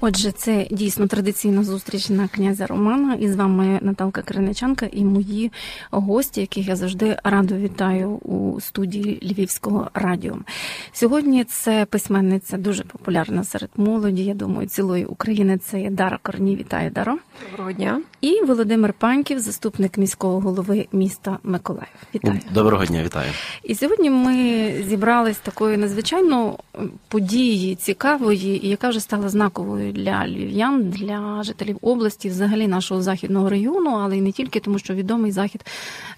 Отже, це дійсно традиційна зустріч на князя Романа. І з вами Наталка Криничанка і мої гості, яких я завжди радо вітаю у студії Львівського радіо. Сьогодні це письменниця дуже популярна серед молоді. Я думаю, цілої України це є Дара Корній. Вітаю, Даро. Доброго дня. І Володимир Паньків, заступник міського голови міста Миколаїв. Вітаю. Доброго дня, вітаю. І сьогодні ми зібрались такої надзвичайно події цікавої, і яка вже стала знаковою для львів'ян, для жителів області, взагалі нашого західного району, але й не тільки тому, що відомий захід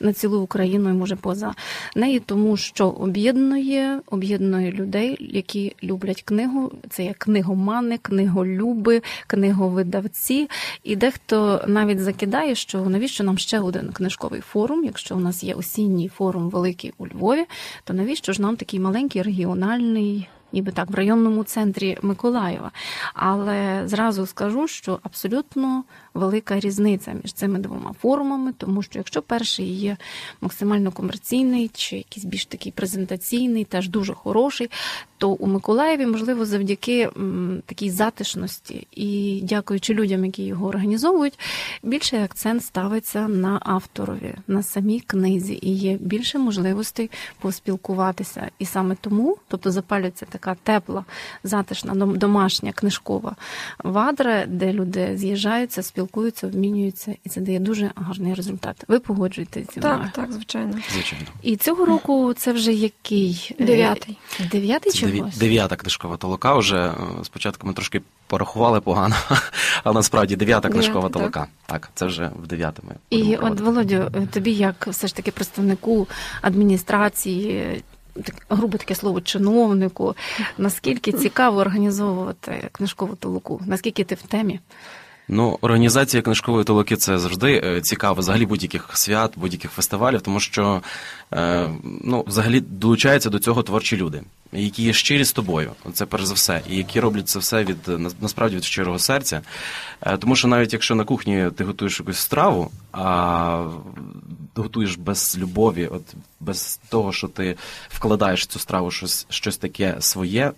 на цілу Україну і може поза нею, тому що об'єднує об'єднує людей, які люблять книгу. Це є книгомани, книголюби, книговидавці. І дехто навіть закидає, що навіщо нам ще один книжковий форум, якщо у нас є осінній форум великий у Львові, то навіщо ж нам такий маленький регіональний? Ніби так в районному центрі Миколаєва. Але зразу скажу, що абсолютно велика різниця між цими двома форумами, тому що якщо перший є максимально комерційний чи якийсь більш такий презентаційний, теж дуже хороший, то у Миколаєві, можливо, завдяки такій затишності і дякуючи людям, які його організовують, більший акцент ставиться на авторові, на самій книзі, і є більше можливостей поспілкуватися. І саме тому, тобто запалюється така тепла, затишна, домашня книжкова вадра, де люди з'їжджаються, спілкуються, обмінюються, і це дає дуже гарний результат. Ви погоджуєтесь зі мною? Так, так, звичайно. Звичайно. І цього року це вже який дев'ятий. Дев'ятий чи восьмий? Дев'ята книжкова толока. Вже спочатку ми трошки порахували погано, але насправді дев'ята книжкова толока. Так, це вже в дев'ятому. І от Володю, тобі як все ж таки представнику адміністрації грубо таке слово чиновнику. Наскільки цікаво організовувати книжкову толоку? Наскільки ти в темі? Ну, організація книжкової толоки це завжди цікаво, взагалі будь-яких свят, будь-яких фестивалів, тому що ну, взагалі долучаються до цього творчі люди, які є щирі з тобою. Це перш за все, і які роблять це все від насправді від щирого серця. Тому що навіть якщо на кухні ти готуєш якусь страву, а готуєш без любові, от без того, що ти вкладаєш в цю страву щось щось таке своє,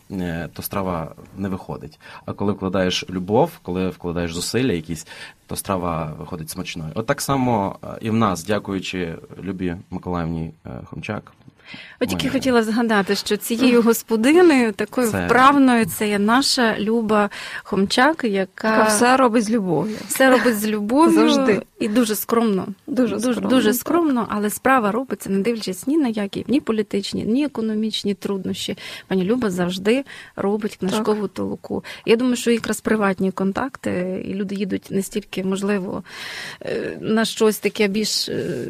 то страва не виходить. А коли вкладаєш любов, коли вкладаєш зусилля, якісь, то страва виходить смачною. От так само і в нас, дякуючи Любі Миколаївні Хомчак. От тільки Моя... хотіла згадати, що цією господиною, такою це... вправною, це є наша Люба Хомчак, яка Яка все робить з любов'ю. Все робить з любов'ю завжди і дуже скромно. Дуже дуже скромно, дуже скромно, але справа робиться, не дивлячись ні на які, ні політичні, ні економічні труднощі. Пані Люба завжди робить книжкову так. толоку. Я думаю, що якраз приватні контакти, і люди їдуть не стільки, можливо, е, на щось таке більш е,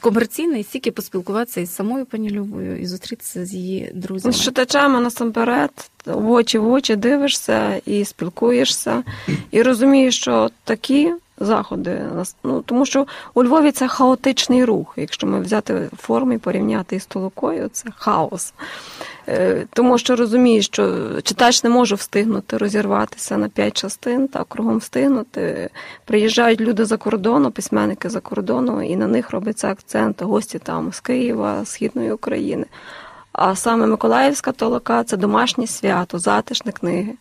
комерційне, стільки поспілкуватися із самою пані Любою і зустрітися з її друзями. З читачами насамперед в очі в очі дивишся і спілкуєшся, і розумієш, що такі заходи. Ну, Тому що у Львові це хаотичний рух. Якщо ми взяти форму і порівняти із толокою, це хаос. Е, тому що розумієш, що читач не може встигнути розірватися на п'ять частин, та кругом встигнути. Приїжджають люди за кордону, письменники за кордону, і на них робиться акцент гості там з Києва, Східної України. А саме Миколаївська толока це домашнє свято, затишне книги.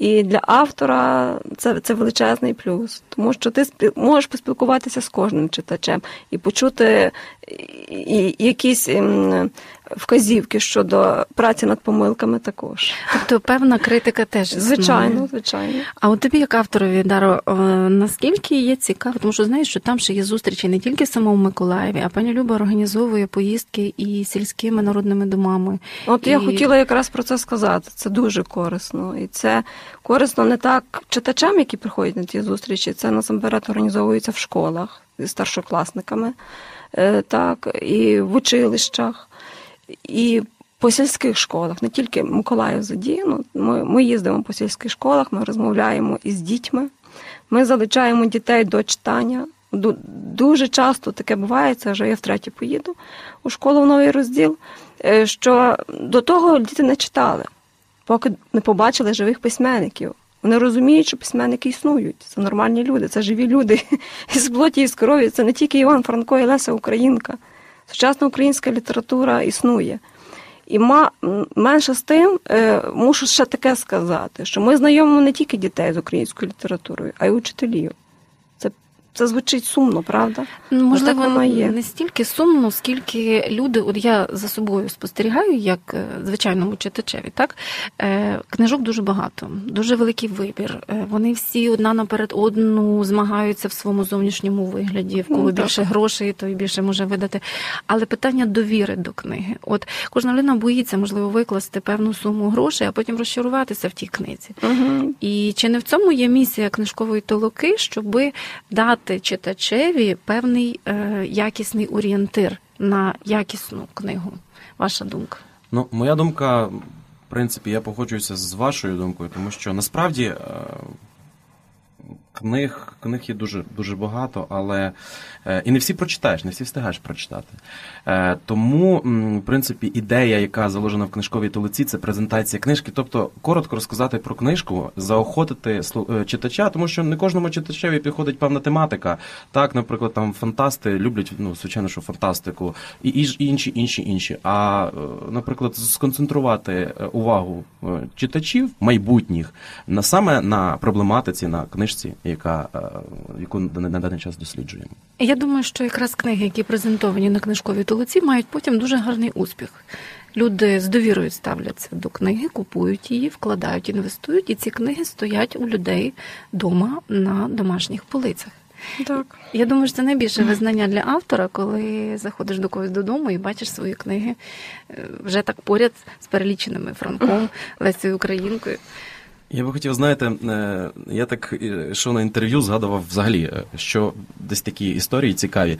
І для автора це це величезний плюс, тому що ти можеш поспілкуватися з кожним читачем і почути якісь ем, вказівки щодо праці над помилками також. Тобто певна критика теж звичайно, звичайно. А от тобі, як авторові, Даро, наскільки є цікаво, тому що знаєш, що там ще є зустрічі не тільки в самому Миколаєві, а пані Люба організовує поїздки і сільськими народними домами. От і... я хотіла якраз про це сказати. Це дуже корисно, і це корисно не так читачам, які приходять на ті зустрічі. Це насамперед організовується в школах зі старшокласниками, е, так і в училищах. І по сільських школах, не тільки Миколаїв задіяно. Ми, ми їздимо по сільських школах, ми розмовляємо із дітьми, ми залучаємо дітей до читання. Дуже часто таке буває, це вже я втретє поїду у школу в новий розділ, е, що до того діти не читали, поки не побачили живих письменників. Вони розуміють, що письменники існують. Це нормальні люди, це живі люди із плоті і з крові. Це не тільки Іван Франко і Леся Українка. Сучасна українська література існує. І ма, менше з тим, е, мушу ще таке сказати, що ми знайомимо не тільки дітей з українською літературою, а й учителів. Це, звучить сумно, правда? Ну, Можливо, воно є. не стільки сумно, скільки люди, от я за собою спостерігаю, як е, звичайному читачеві, так Е, книжок дуже багато, дуже великий вибір. Е, Вони всі одна наперед одну змагаються в своєму зовнішньому вигляді. В кого Ну, більше грошей, той більше може видати. Але питання довіри до книги. От кожна людина боїться, можливо, викласти певну суму грошей, а потім розчаруватися в тій книзі. Угу. І чи не в цьому є місія книжкової толоки, щоби дати читачеві певний е, якісний орієнтир на якісну книгу? Ваша думка? Ну, моя думка, в принципі, я погоджуюся з вашою думкою, тому що насправді е, книг, книг є дуже, дуже багато, але е, і не всі прочитаєш, не всі встигаєш прочитати. Е, Тому, в принципі, ідея, яка заложена в книжковій толиці, це презентація книжки. Тобто, коротко розказати про книжку, заохотити е, читача, тому що не кожному читачеві підходить певна тематика. Так, наприклад, там фантасти люблять, ну, звичайно, що фантастику, і, інші, інші, інші. А, наприклад, сконцентрувати увагу читачів майбутніх на саме на проблематиці, на книжці, яка е, яку на, на даний час досліджуємо. Я думаю, що якраз книги, які презентовані на книжковій толоці, мають потім дуже гарний успіх. Люди з довірою ставляться до книги, купують її, вкладають, інвестують, і ці книги стоять у людей вдома на домашніх полицях. Так. Я думаю, що це найбільше визнання для автора, коли заходиш до когось додому і бачиш свої книги е, вже так поряд з переліченими Франком, Лесею Українкою. Я би хотів, знаєте, е, я так е, йшов на інтерв'ю, згадував взагалі, е, що десь такі історії цікаві.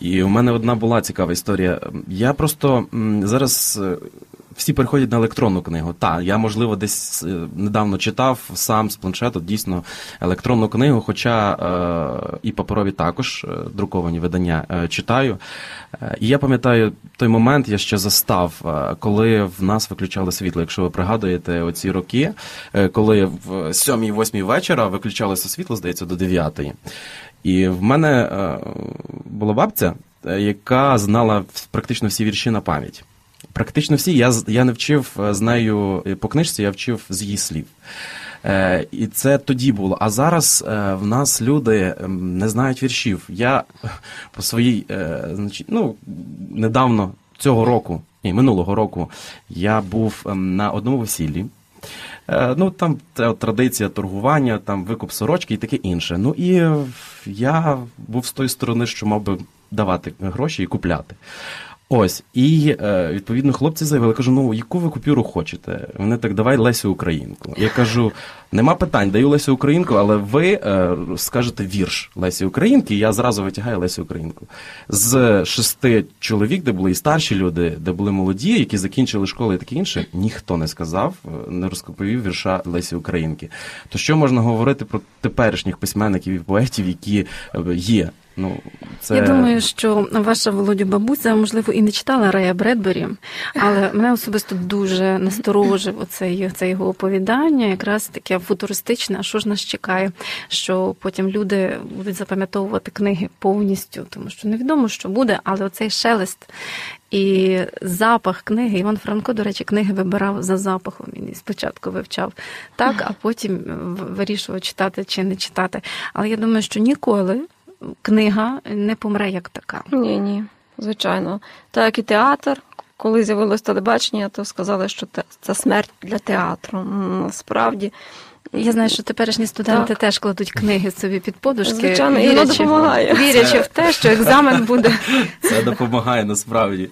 І у мене одна була цікава історія. Я просто зараз. Всі переходять на електронну книгу. Так, я, можливо, десь е, недавно читав сам з планшету дійсно електронну книгу, хоча е, і паперові також е, друковані видання е, читаю. Е, і я пам'ятаю той момент, я ще застав, коли в нас виключали світло. Якщо ви пригадуєте оці роки, коли в 7-8 вечора виключалося світло, здається, до 9. І в мене була бабця, яка знала практично всі вірші на пам'ять. Практично всі. Я, я не вчив е, з нею е, по книжці, я вчив з її слів. Е, і це тоді було. А зараз е, в нас люди не знають віршів. Я по своїй, е, значить, ну, недавно цього року, ні, минулого року, я був на одному весіллі. Е, Ну, там традиція торгування, там викуп сорочки і таке інше. Ну і я був з тої сторони, що мав би давати гроші і купляти. Ось, і е, відповідно хлопці заявили, кажу, ну яку ви купюру хочете? Вони так, давай Лесю Українку. Я кажу, нема питань, даю Лесю Українку, але ви е, скажете вірш Лесі Українки, і я зразу витягаю Лесю Українку. З шести чоловік, де були і старші люди, де були молоді, які закінчили школу і таке інше, ніхто не сказав, е, не розповів вірша Лесі Українки. То що можна говорити про теперішніх письменників і поетів, які є? Ну, це... Я думаю, що ваша Володю бабуся, можливо, і не читала Рея Бредбері, але мене особисто дуже насторожив оцей, це його оповідання, якраз таке футуристичне, а що ж нас чекає, що потім люди будуть запам'ятовувати книги повністю, тому що невідомо, що буде, але оцей шелест. І запах книги, Іван Франко, до речі, книги вибирав за запахом. Він спочатку вивчав так, а потім вирішував читати чи не читати. Але я думаю, що ніколи книга не помре як така. Ні, ні, звичайно. Так і театр, коли з'явилось телебачення, то сказали, що це смерть для театру. Насправді. Я знаю, що теперішні студенти Так. теж кладуть книги собі під подушки, Звичайно, і воно допомагає. вірячи в те, що екзамен буде. Це допомагає насправді.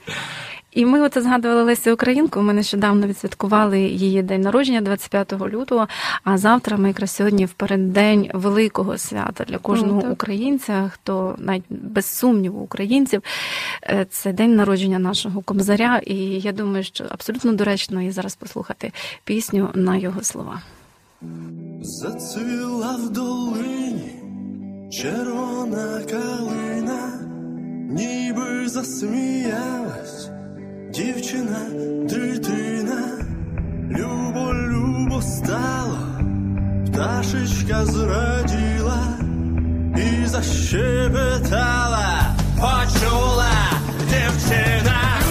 І ми оце згадували Лесі Українку. Ми нещодавно відсвяткували її день народження 25 лютого. А завтра ми якраз сьогодні в переддень великого свята для кожного Ну, українця, хто навіть без сумніву українців. е, Це день народження нашого кобзаря. І я думаю, що абсолютно доречно є зараз послухати пісню на його слова. Зацвіла в долині Червона калина, ніби засміялась, дівчина, дитина, любо, любо стала, пташечка зраділа і защебетала, почула дівчина.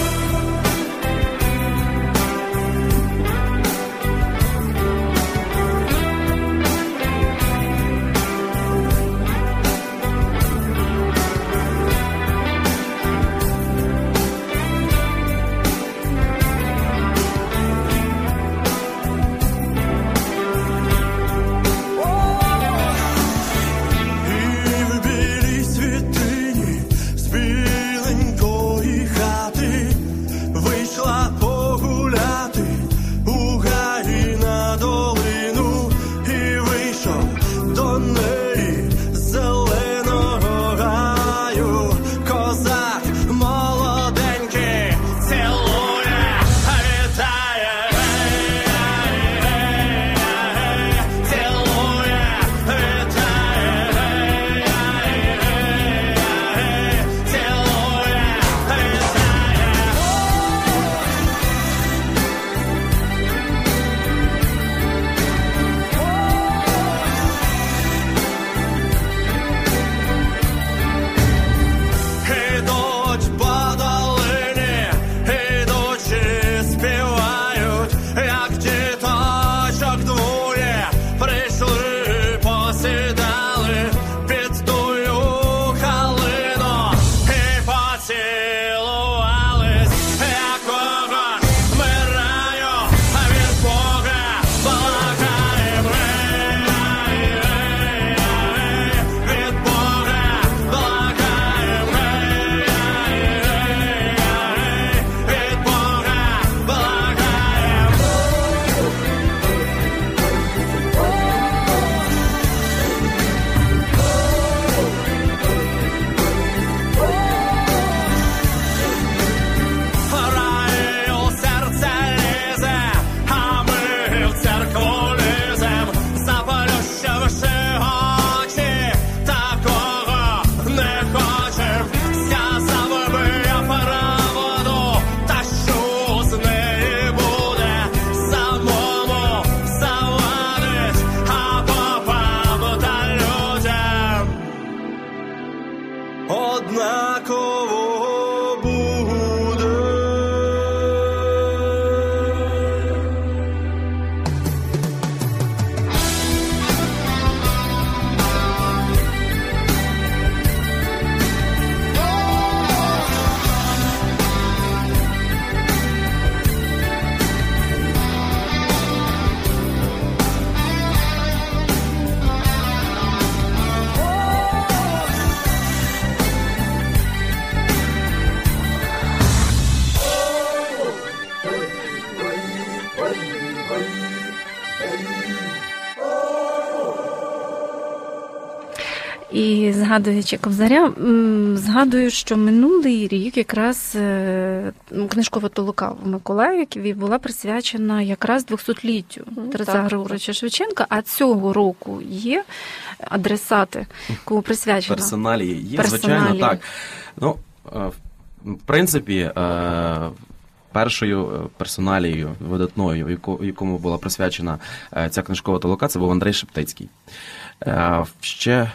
Згадуючи Кобзаря, згадую, що минулий рік якраз е, ну, книжкова толока в Миколаїві була присвячена якраз 200-літтю Тараса Григоровича Шевченка. А цього року є адресати, кому присвячена. Персоналії є, Персоналії. звичайно, так. Ну, е, в принципі, е, першою персоналією видатною, якому була присвячена ця книжкова толока, це був Андрей Шептицький. Ще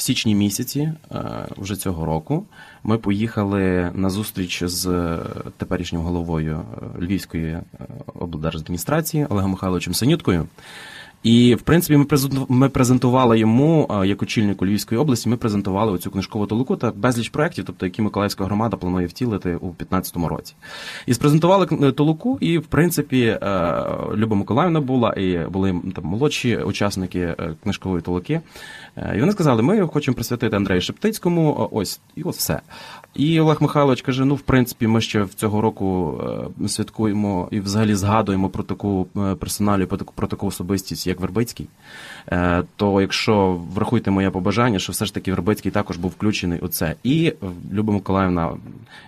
в січні місяці е, вже цього року ми поїхали на зустріч з е, теперішнім головою е, Львівської облдержадміністрації Олегом Михайловичем Синюткою. І в принципі ми презенту- презентували йому як очільнику Львівської області. Ми презентували оцю книжкову толоку та безліч проєктів, тобто які Миколаївська громада планує втілити у 2015 році. І спрезентували кн- толоку, і в принципі е, Люба Миколаївна була, і були там молодші учасники е, книжкової толоки. Е, І вони сказали: ми хочемо присвятити Андрею Шептицькому. Ось і от все. І Олег Михайлович каже: ну, в принципі, ми ще в цього року е, святкуємо і взагалі згадуємо про таку е, персоналію, про таку про таку особистість, як Вербицький. Е, То якщо врахуйте моє побажання, що все ж таки Вербицький також був включений у це. І е, Люба Миколаївна,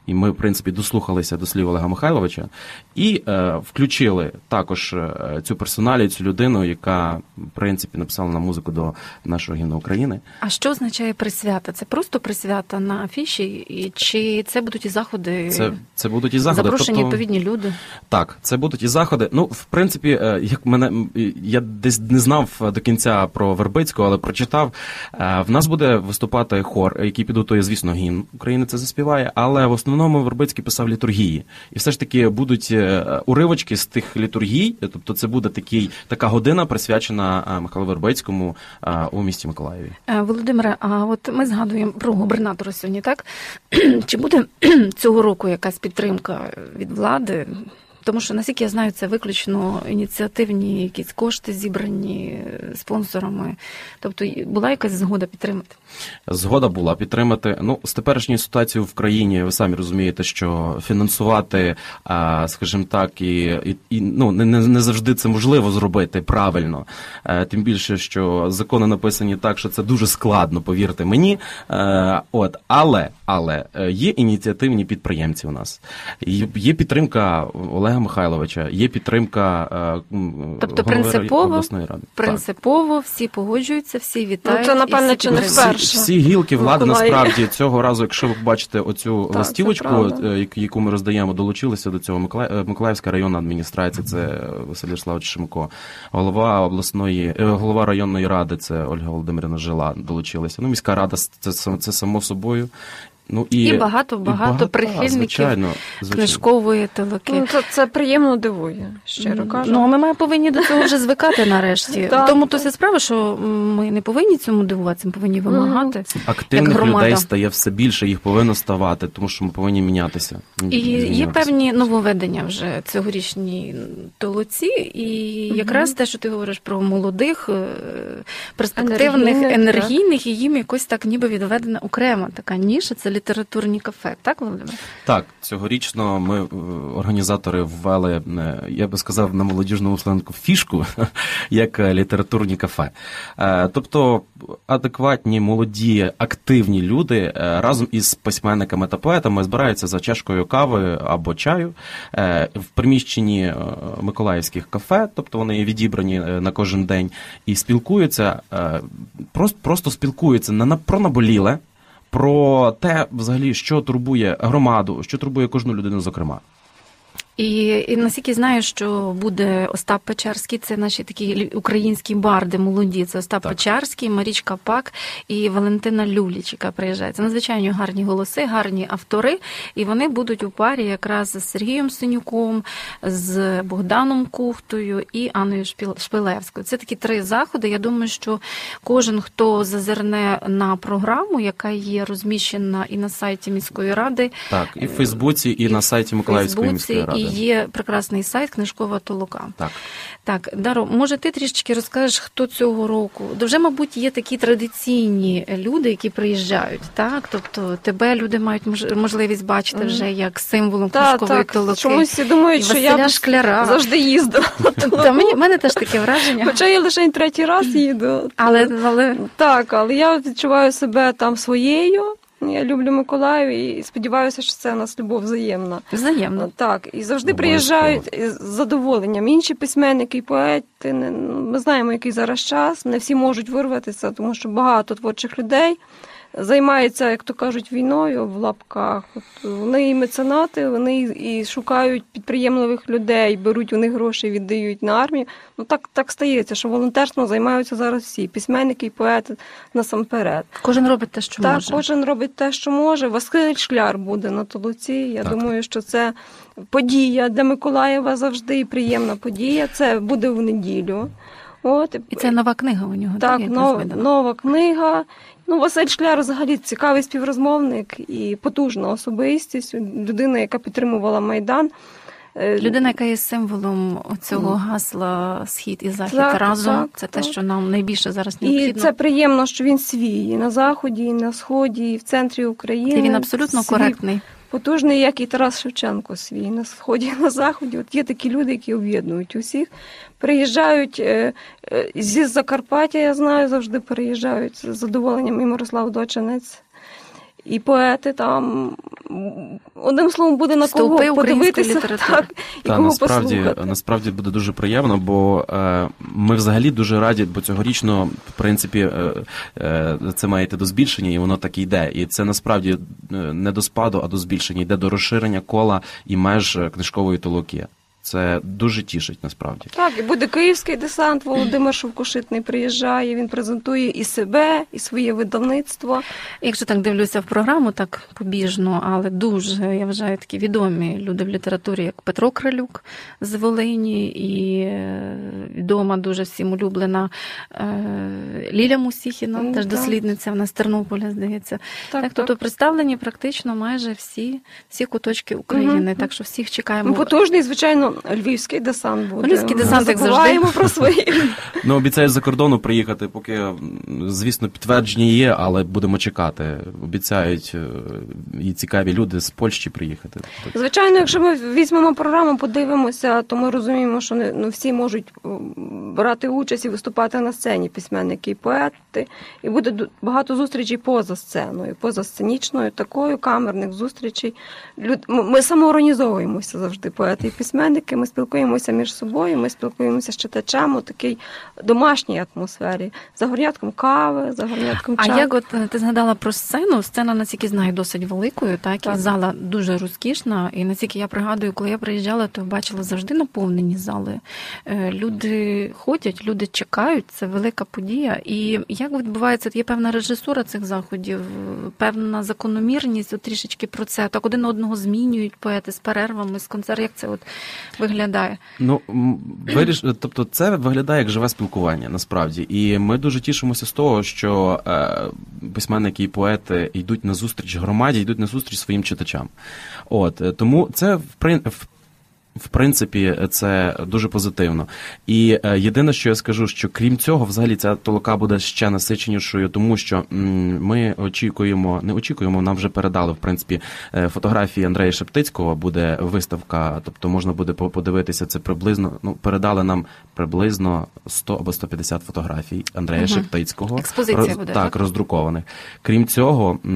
і ми, в принципі, дослухалися до слів Олега Михайловича, і е, включили також цю персоналію, цю людину, яка в принципі написала на музику до нашого гімну України. А що означає присвята? Це просто присвята на афіші, і чи це будуть і заходи? Це, це будуть і заходи. Запрошені Тобто- відповідні люди. Так, це будуть і заходи. Ну, в принципі, як мене я десь не знав до кінця про Вербицького, але прочитав. Е, В нас буде виступати хор, який підготує, звісно, гімн України це заспіває, але в основному Вербицький писав літургії. І все ж таки будуть е, уривочки з тих літургій, тобто це буде такий, така година присвячена е, Михайлу Вербицькому е, у місті Миколаєві. Е, Володимире, а от ми згадуємо про губернатора сьогодні, так? Чи буде цього року якась підтримка від влади? Тому що, наскільки я знаю, це виключно ініціативні якісь кошти зібрані е, спонсорами. Тобто була якась згода підтримати. Згода була підтримати. Ну, з теперішньою ситуацією в країні, ви самі розумієте, що фінансувати, скажімо так, і, і, ну не, не завжди це можливо зробити правильно. Е, Тим більше, що закони написані так, що це дуже складно, повірте мені. Е, От, але, але е, є ініціативні підприємці у нас. Є підтримка Олега Михайловича, є підтримка е, Тобто голови принципово- обласної ради. Так. Принципово всі погоджуються, всі вітають. це, напевне, всі чи не вперше. всі, всі гілки влади насправді цього разу, якщо ви бачите оцю це листівочку, е, яку- ми роздаємо, долучилися до цього е, Миколаївська районна адміністрація, це Василь Ярославович Шимко, голова обласної, голова районної ради, це Ольга Володимирівна Жила, долучилися. Ну, міська рада це, це, це само собою. Ну і, І багато- багато прихильників звичайно, звичайно. Книжкової телеки. Ну, це, це приємно дивує, щиро кажу. Ну, ми маємо повинні до цього вже звикати нарешті. Тому то це справа, що ми не повинні цьому дивуватися, ми повинні вимагати. Активних людей стає все більше, їх повинно ставати, тому що ми повинні мінятися. І є певні нововведення вже цьогорічній толоці, і якраз те, що ти говориш про молодих, е, перспективних, Енергійних, енергійних, і їм якось так ніби відведена окрема така ніша, це літературні кафе, так, Володимир? Так, цьогорічно ми е, організатори ввели, е, я би сказав, на молодіжному сленку фішку як е, літературні кафе. Тобто адекватні, молоді, активні люди разом із письменниками та поетами збираються за чашкою кави або чаю в приміщенні миколаївських кафе, тобто вони відібрані на кожен день, і спілкуються, просто, просто спілкуються на про наболіле про те, взагалі, що турбує громаду, що турбує кожну людину, зокрема. І, і наскільки знаю, що буде Остап Печерський, це наші такі українські барди молоді. Це Остап Так. Печерський, Марічка Пак і Валентина Люліч, яка приїжджає. Це надзвичайно гарні голоси, гарні автори. І вони будуть у парі якраз з Сергієм Синюком, з Богданом Кухтою і Анною Шпилевською. Це такі три заходи. Я думаю, що кожен, хто зазирне на програму, яка є розміщена і на сайті міської ради, Так, і в Фейсбуці, і, на сайті Миколаївської міської ради. І є прекрасний сайт Книжкова толока. Так. Так, Даро, може, ти трішечки розкажеш, хто цього року? Вже, мабуть, є такі традиційні люди, які приїжджають, так? Тобто тебе люди мають можливість бачити вже як символом Так, книжкової так, толоки. чомусь думають, що я Шкляра. завжди їздила. Та мені мене теж таке враження. Хоча я лише третій раз їду. Але, але Так, але я відчуваю себе там своєю. Я люблю Миколаїв і сподіваюся, що це у нас любов взаємна. Взаємна. Так, і завжди Добре, приїжджають з задоволенням. Інші письменники і поети. не- Ми знаємо, який зараз час. Не всі можуть вирватися, тому що багато творчих людей займаються, як то кажуть, війною в лапках. От вони і меценати, вони і шукають підприємливих людей, беруть у них гроші, віддають на армію. Ну так, так стається, що волонтерством займаються зараз всі письменники і поети насамперед. Кожен робить те, що Так, може. кожен робить те, що може. Василь Шкляр буде на толоці. Я Так. думаю, що це подія для Миколаєва завжди і приємна подія. Це буде в неділю. От І це нова книга у нього. так, якраз нова, нова книга. Ну, Василь Шкляр взагалі цікавий співрозмовник і потужна особистість, людина, яка підтримувала Майдан. Е, Людина, яка є символом цього гасла Схід і Захід Так, разом. так, це те, що нам найбільше зараз І це приємно, що він свій і на заході, і на сході, і в центрі України. І він абсолютно Свій коректний. Потужний, як і Тарас Шевченко свій на сході на заході. От є такі люди, які об'єднують усіх. Приїжджають е, е, зі Закарпаття, я знаю, завжди переїжджають з задоволенням і Мирослав Дочинець. І поети там одним словом буде на кого української подивитися так, і Та кого насправді послухати. насправді буде дуже приємно, бо е, ми взагалі дуже раді, бо цьогорічно, в принципі, е, е, це має йти до збільшення, і воно так і йде. І це насправді е, не до спаду, а до збільшення. Йде до розширення кола і меж е, книжкової толоки. Це дуже тішить насправді. Так, і буде київський десант. Володимир Шовкошитний приїжджає. Він презентує і себе, і своє видавництво. Якщо так дивлюся в програму, так побіжно, але дуже я вважаю такі відомі люди в літературі, як Петро Кралюк з Волині, і е, відома дуже всім улюблена е, Ліля Мусіхіна, Ну, теж так. дослідниця, вона з Тернополя, здається. Так, Так, тобто представлені практично майже всі, всі куточки України. Так що всіх чекаємо. Ну, потужний, звичайно, львівський десант буде. Львівський десант, як завжди. про свої. Ну, обіцяють з-за кордону приїхати, поки, звісно, підтвердження є, але будемо чекати. Обіцяють е, і цікаві люди з Польщі приїхати. Звичайно, якщо ми візьмемо програму, подивимося, то ми розуміємо, що не ну, всі можуть брати участь і виступати на сцені, письменники і поети. І буде багато зустрічей поза сценою, поза сценічною, такою камерних зустрічей. Люд... Ми самоорганізовуємося завжди, поети і письменники. Ми спілкуємося між собою, ми спілкуємося з читачем у такій домашній атмосфері, за горнятком кави, за горнятком А як от е, ти згадала про сцену? Сцена, наскільки знаю, досить великою, так, Так. і зала дуже розкішна. І наскільки я пригадую, коли я приїжджала, то бачила завжди наповнені зали. Е, Люди ходять, люди чекають, це велика подія. І як відбувається, є певна режисура цих заходів, певна закономірність, от трішечки про це. Так один одного змінюють поети з перервами, з концертів. Як це от виглядає? Ну, виріш... тобто, це виглядає як живе спілкування, насправді. І ми дуже тішимося з того, що е, письменники і поети йдуть на зустріч громаді, йдуть на зустріч своїм читачам. От е, тому це в. В принципі, це дуже позитивно. І е, єдине, що я скажу, що крім цього, взагалі ця толока буде ще насиченішою, тому що ми очікуємо, не очікуємо, нам вже передали в принципі е, фотографії Андрея Шептицького. Буде виставка, тобто можна буде по- подивитися це приблизно. Ну передали нам приблизно 100 або 150 фотографій Андрея Мгм. Шептицького. Експозиція буде, так, так? роздрукованих. Крім цього, е,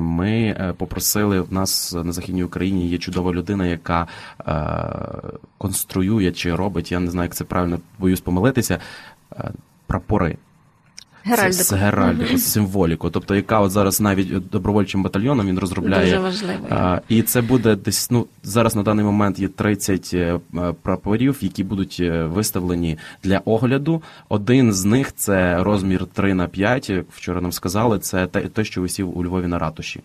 ми попросили в нас на західній Україні є чудова людина, яка конструює чи робить, я не знаю, як це правильно боюсь помилитися. е, Прапори Геральдику. з геральдику, з символіку. Тобто, яка от зараз навіть добровольчим батальйоном він розробляє. Дуже важливо. А, і це буде десь. Ну зараз на даний момент є 30 е, е, прапорів, які будуть е, виставлені для огляду. Один з них це розмір 3 на 5, як Вчора нам сказали, це те, те, що висів у Львові на ратуші.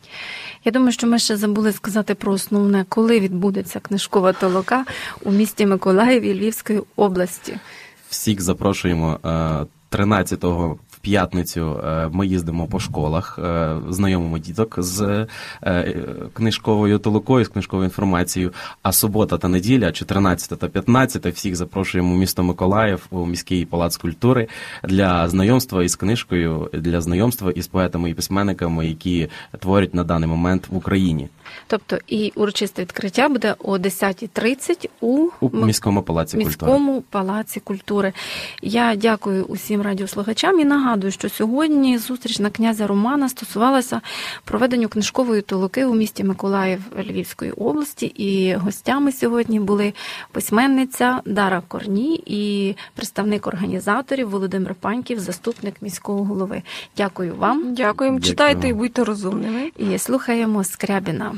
Я думаю, що ми ще забули сказати про основне, коли відбудеться книжкова толока у місті Миколаєві Львівської області. Всіх запрошуємо е, 13-го в п'ятницю. е, Ми їздимо по школах, е, знайомимо діток з е, книжковою толокою, з книжковою інформацією. А субота та неділя, 14 та 15, всіх запрошуємо у місто Миколаїв у міський палац культури для знайомства із книжкою, для знайомства із поетами і письменниками, які творять на даний момент в Україні Тобто і урочисте відкриття буде о 10.30 у, у міському палаці культури. палаці культури. Я дякую усім радіослухачам і нагадую, що сьогодні зустріч на князя Романа стосувалася проведенню книжкової толоки у місті Миколаїв Львівської області. І гостями сьогодні були письменниця Дара Корні і представник організаторів Володимир Паньків, заступник міського голови. Дякую вам Дякуємо. Дякую. Читайте і будьте розумними. і слухаємо Скрябіна.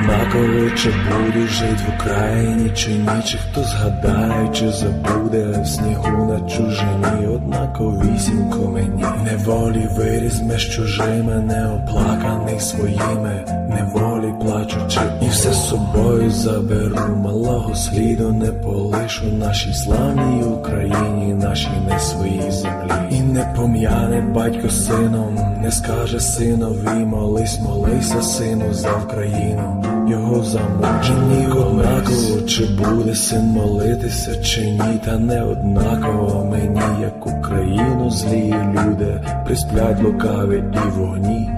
Однаково, чи будеш жить в Україні, чи ні, чи хто згадає, чи забуде в снігу на чужині, однаковісінько мені неволі виріс меж чужими, неоплаканий своїми, неволі плачучи, і все з собою заберу, малого сліду не полишу нашій славній Україні, нашій не своїй землі. І не пом'яне батько сином, не скаже синові, молись, молися, сину, за Україну. Його замучені однаково, чи буде син молитися, чи ні, та не однаково мені, як Україну злі люди присплять лукаві і вогні,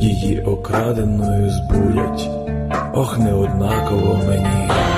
її окраденою збулять. ох, не однаково мені. Мені